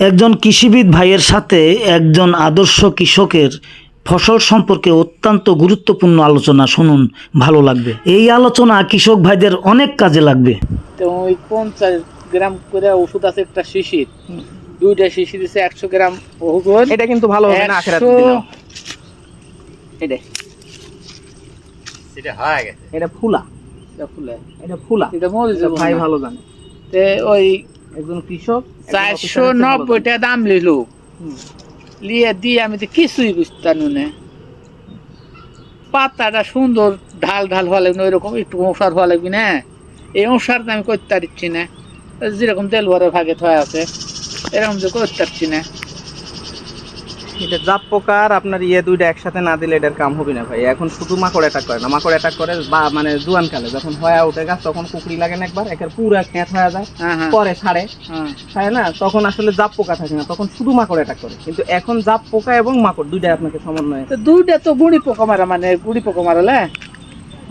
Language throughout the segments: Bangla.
একজন কৃষিবিদ ভাইয়ের সাথে একজন আদর্শ কৃষকের ফসল সম্পর্কে অত্যন্ত গুরুত্বপূর্ণ আলোচনা শুনুন ভালো লাগবে। এই আলোচনা কৃষক ভাইদের অনেক কাজে লাগবে। তো ওই পঞ্চাশ গ্রাম করে ওষুধ আছে একটা শিশির। দুইটা শিশির দিছে একশো গ্রাম ওষুধ এটা কিন্তু ভালো হবে না আখেরাতে এটা সেটা হয়ে গেছে। এটা ফুলা। এটা ফুলে। এটা ফুলা। এটা এটা ভাই ভালো জানে। তে ওই একজন কৃষক চারশো অফিসারের চেয়ে ভালো নব্বই টাকা দাম লিল। লিয়ে দিয়ে আমি তো কিছুই বুঝতাম না। পাতাটা সুন্দর ঢাল ঢাল হওয়া লাগবে না ওইরকম একটু মশার হওয়া লাগবে না। এই মশার আমি করতে পারছি না। যেরকম তেল ভরে ভাগে থয়া আছে এরকম তো করতে পারছি না। এটা জাপ পোকার আপনার ইয়ে দুইটা একসাথে না দিলে এটার কাম হবে না ভাই। এখন শুধু মাকড় অ্যাটাক করে না। মাকড় অ্যাটাক করে বা মানে জুয়ান কালে যখন হয়া উঠে গাছ তখন কুকরি লাগে না একবার। একের পুরা খেত হয়ে যায় হ্যাঁ হ্যাঁ। পরে ছাড়ে। হ্যাঁ। তাই না? তখন আসলে জাপ পোকা থাকে না তখন শুধু মাকড় অ্যাটাক করে। কিন্তু এখন জাপ পোকা এবং মাকড় দুইটাই আপনাকে সমন্বয়ে। তো দুইটা তো গুড়ি পোকা মারা মানে গুড়ি পোকা মারালে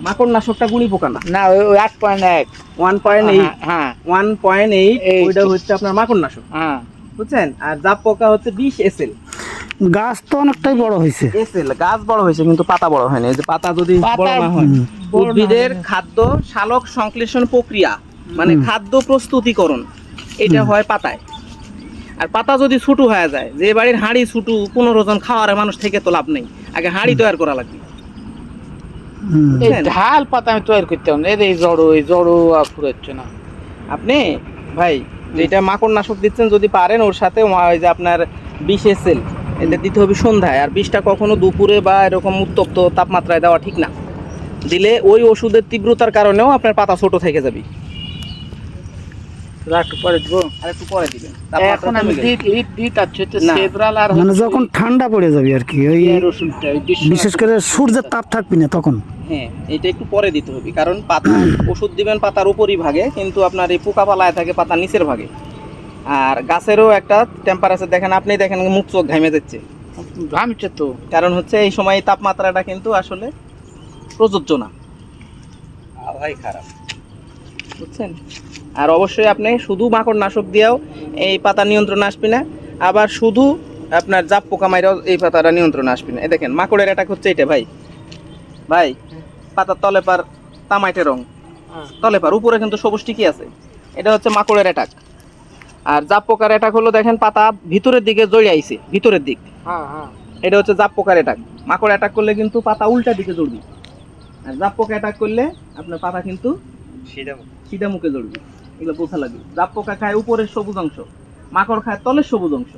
মাকড় নাশকটা গুলি পোকা না। না ওই ওই আট পয়েন্ট এক। ওয়ান পয়েন্ট এইট হ্যাঁ ওয়ান পয়েন্ট এইট ওইটা হচ্ছে আপনার মাকড় নাশক হ্যাঁ। বুঝছেন? আর জাপ পোকা হচ্ছে বিশ এসএল গাছ তো অনেকটাই বড় হয়েছে। এসএল গাছ বড় হয়েছে কিন্তু পাতা বড় হয়নি। এই যে পাতা যদি বড় না হয় উদ্ভিদের খাদ্য সালোক সংশ্লেষণ প্রক্রিয়া মানে খাদ্য প্রস্তুতিকরণ এটা হয় পাতায়। আর পাতা যদি ছুটু হয়ে যায় যে বাড়ির হাঁড়ি ছুটু পনেরো জন খাওয়ার মানুষ থেকে তো লাভ নেই। আগে হাঁড়ি তৈরি করা লাগবে। ঢাল পাতা আমি তৈরি করতে পারব না। এই জড়ো এই জড়ো আর ফুরাচ্ছে না। আপনি ভাই যেটা মাকড় নাশক দিচ্ছেন যদি পারেন ওর সাথে ওই যে আপনার বিষ এসেল এটা দিতে হবে সন্ধ্যায়। আর বিষটা কখনো দুপুরে বা এরকম উত্তপ্ত তাপমাত্রায় দেওয়া ঠিক না। দিলে ওই ওষুধের তীব্রতার কারণেও আপনার পাতা ছোট থেকে যাবে। মানে যখন ঠান্ডা পড়ে যাবে আর কি ওই বিশ বিশেষ করে সূর্যের তাপ থাকবি না তখন। হ্যাঁ এটা একটু পরে দিতে হবে। কারণ পাতা ওষুধ দিবেন পাতার উপরই ভাগে কিন্তু আপনার এই পোকা পালায় থাকে পাতা নিচের ভাগে। আর গাছেরও একটা টেম্পারেচার দেখেন আপনি দেখেন মুখ চোখ ঘামে যাচ্ছে। ঘামছে তো। কারণ হচ্ছে এই সময় তাপমাত্রাটা কিন্তু আসলে প্রযোজ্য না। আবহাওয়াই খারাপ। বুঝছেন? আর অবশ্যই আপনি শুধু মাকড় নাশক দিয়েও এই পাতা নিয়ন্ত্রণ আসবে না আবার শুধু আপনার জাপ পোকা মাইরাও এই পাতাটা নিয়ন্ত্রণ আসবে না। এই দেখেন মাকড়ের অ্যাটাক হচ্ছে এটা ভাই। ভাই পাতার তলে পার তামাইটে রং। তলে পার উপরে কিন্তু সবুজ ঠিকই আছে। এটা হচ্ছে মাকড়ের অ্যাটাক আর জাপ পোকার অ্যাটাক হলো দেখেন পাতা ভিতরের দিকে জড়িয়ে আইছে ভিতরের দিক। হ্যাঁ হ্যাঁ। এটা হচ্ছে জাপ পোকার অ্যাটাক মাকড় অ্যাটাক করলে কিন্তু পাতা উল্টা দিকে জড়বি আর জাপ পোকা অ্যাটাক করলে আপনার পাতা কিন্তু সিধা মুখে। জড়বি এগুলো বোঝা লাগবে। জাপ পোকা খায় উপরের সবুজ অংশ মাকড় খায় তলের সবুজ অংশ।